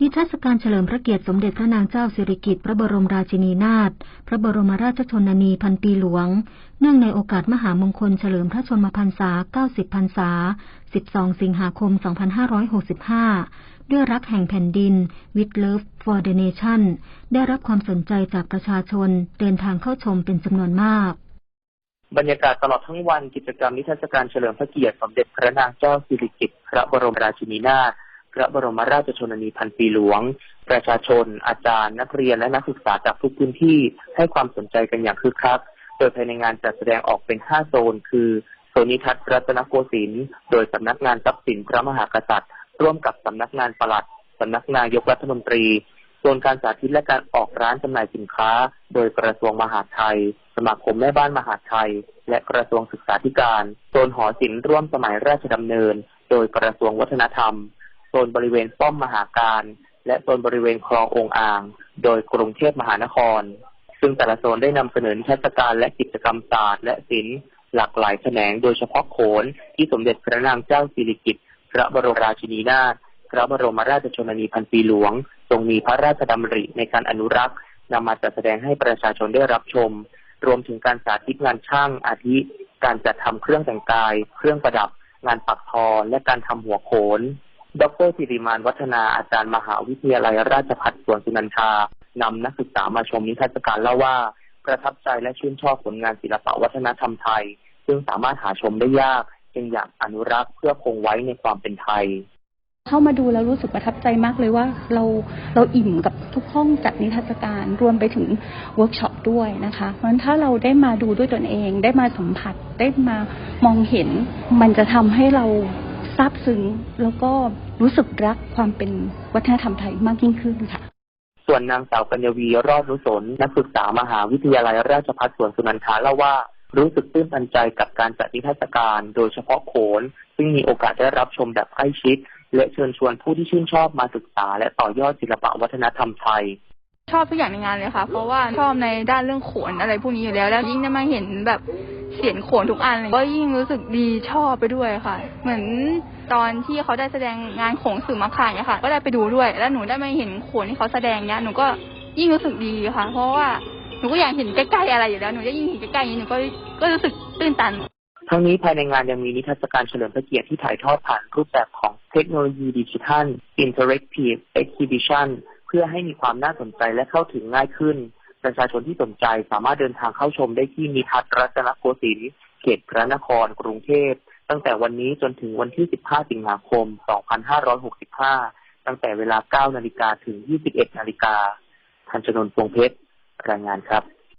นิทรรศการเฉลิมพระเกียรติสมเด็จพระนางเจ้าสิริกิติ์พระบรมราชินีนาถ พระบรมราชชนนีพันปีหลวง เนื่องในโอกาสมหามงคลเฉลิมพระชนมพรรษา 90 พรรษา 12 สิงหาคม 2565 ด้วยรักแห่งแผ่นดิน With Love for the Nation ได้รับความสนใจจากประชาชน เดินทางเข้าชมเป็นจำนวนมาก บรรยากาศตลอดทั้งวันกิจกรรมนิทรรศการเฉลิมพระเกียรติสมเด็จพระนางเจ้าสิริกิติ์พระบรมราชินีนาถ พระบรมราชชนนีพันปีหลวง ประชาชน อาจารย์ นักเรียนและนักศึกษาจากทุกพื้นที่ให้ความสนใจกันอย่างคึกคัก โดยภายในงานจัดแสดงออกเป็น 5 โซน คือโซนนิทัศน์รัตนโกสินทร์โดยสำนักงานทรัพย์สินพระมหากษัตริย์ ร่วมกับสำนักงานปลัดสำนักนายกรัฐมนตรีโซนการสาธิตและการออกร้านจำหน่ายสินค้า โดยกระทรวงมหาดไทย สมาคมแม่บ้านมหาดไทย และกระทรวงศึกษาธิการ โซนหอศิลป์ร่วมสมัยราชดำเนิน โดยกระทรวงวัฒนธรรม นบริเวณป้อมมหาการ และโซนบริเวณคลององอ่าง โดยกรุงเทพมหานคร ซึ่งแต่ละโซนได้นำเสนอนิทรรศการและกิจกรรมศาสตร์และศิลป์หลากหลายแขนงโดยเฉพาะโขนที่สมเด็จพระนางเจ้าสิริกิติ์พระบรมราชินีนาถพระบรมราชชนนีพันปีหลวง ทรงมีพระราชดำริในการอนุรักษ์นำมาจัดแสดงให้ประชาชนได้รับชม รวมถึงการสาธิตงานช่างอาทิ การจัดทำเครื่องแต่งกาย เครื่องประดับ งานปักทอ และการทำหัวโขน ดรสิริมานวัฒนาอาจารย์มหาวิทยาลัยราชภัฏสวนสุนันทานำนักศึกษามาชมนิทรรศการเล่าว่า ประทับใจและชื่นชอบผลงานศิลปวัฒนธรรมไทย ซึ่งสามารถหาชมได้ยากจึงอยากอนุรักษ์เพื่อคงไว้ในความเป็นไทย เข้ามาดูแล้วรู้สึกประทับใจมากเลยว่าเราเราอิ่มกับทุกห้องจัดนิทรรศการรวมไปถึงเวิร์กช็อปด้วยนะคะ เพราะฉะนั้นถ้าเราได้มาดูด้วยตนเอง ได้มาสัมผัสได้มามองเห็น มันจะทำให้เรา ซาบซึ้งแล้วก็รู้สึกรักความเป็นวัฒนธรรมไทยมากยิ่งขึ้นค่ะ ส่วนนางสาวกัญญวีรอดนุสนนักศึกษามหาวิทยาลัยราชภัฏสวนสุนันทาเล่าว่ารู้สึกตื้นตันใจกับการจัดนิทรรศการ โดยเฉพาะโขน ซึ่งมีโอกาสได้รับชมแบบใกล้ชิด และเชิญชวนผู้ที่ชื่นชอบมาศึกษา และต่อยอดศิลปะวัฒนธรรมไทย ชอบทุกอย่างในงานเลยค่ะ เพราะว่าชอบในด้านเรื่องโขนอะไรพวกนี้อยู่แล้ว แล้วยิ่งได้มาเห็นแบบ เสียงโขนทุกอันเลยก็ยิ่งรู้สึกดีชอบไปด้วยค่ะ เหมือนตอนที่เขาได้แสดงงานโขงสื่อมาขายเนี่ยค่ะ ก็ได้ไปดูด้วย แล้วหนูได้มาเห็นโขนที่เขาแสดงเนี่ยหนูก็ยิ่งรู้สึกดีค่ะ เพราะว่าหนูก็อยากเห็นใกล้ๆอะไรอยู่แล้วหนูจะยิ่งเห็นใกล้ๆอย่างนี้หนูก็ก็รู้สึกตื้นตันทั้งนี้ภายในงานยังมีนิทรรศการเฉลิมพระเกียรติที่ถ่ายทอดผ่านรูปแบบของเทคโนโลยีดิจิทัล Interactive Exhibition เพื่อให้มีความน่าสนใจและเข้าถึงง่ายขึ้น ประชาชนที่สนใจสามารถเดินทางเข้าชมได้ที่นิทัศน์รัตนโกสินทร์เขตพระนครกรุงเทพตั้งแต่วันนี้จนถึงวันที่ 15 สิงหาคม 2565 ตั้งแต่เวลา 9 นาฬิกาถึง 21 นาฬิกาทันชนนท์พวงเพชรรายงานครับ